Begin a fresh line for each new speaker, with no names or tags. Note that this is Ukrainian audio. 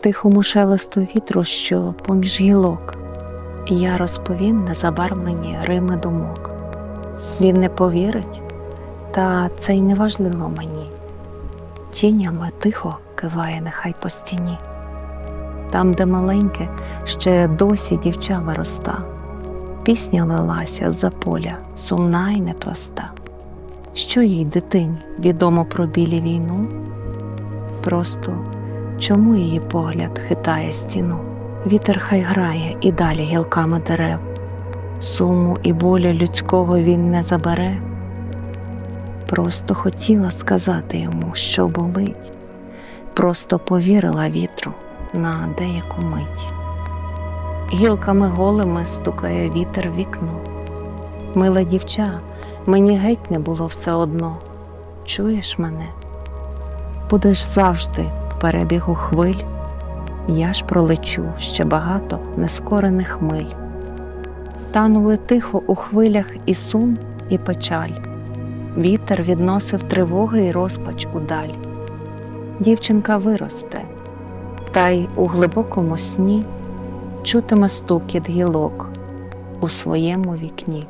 тихому шелесту вітру, що поміж гілок, я розповім незабарвлені рими думок. Він не повірить, та це й не важливо мені. Тінями тихо киває нехай по стіні. Там, де маленьке, ще досі дівча вироста, пісня лилася з-за поля, сумна й непроста. Що їй дитині відомо про білі війну? Просто чому її погляд хитає стіну? Вітер хай грає і далі гілками дерев. Суму і болю людського він не забере. Просто хотіла сказати йому, що болить, просто повірила вітру на деяку мить. Гілками голими стукає вітер в вікно. Мила дівча, мені геть не було все одно. Чуєш мене? Будеш завжди перебігу хвиль. Я ж пролечу ще багато нескорених миль. Танули тихо у хвилях і сум, і печаль. Вітер відносив тривоги і розпач удаль. Дівчинка виросте, та й у глибокому сні чутиме стукіт гілок у своєму вікні.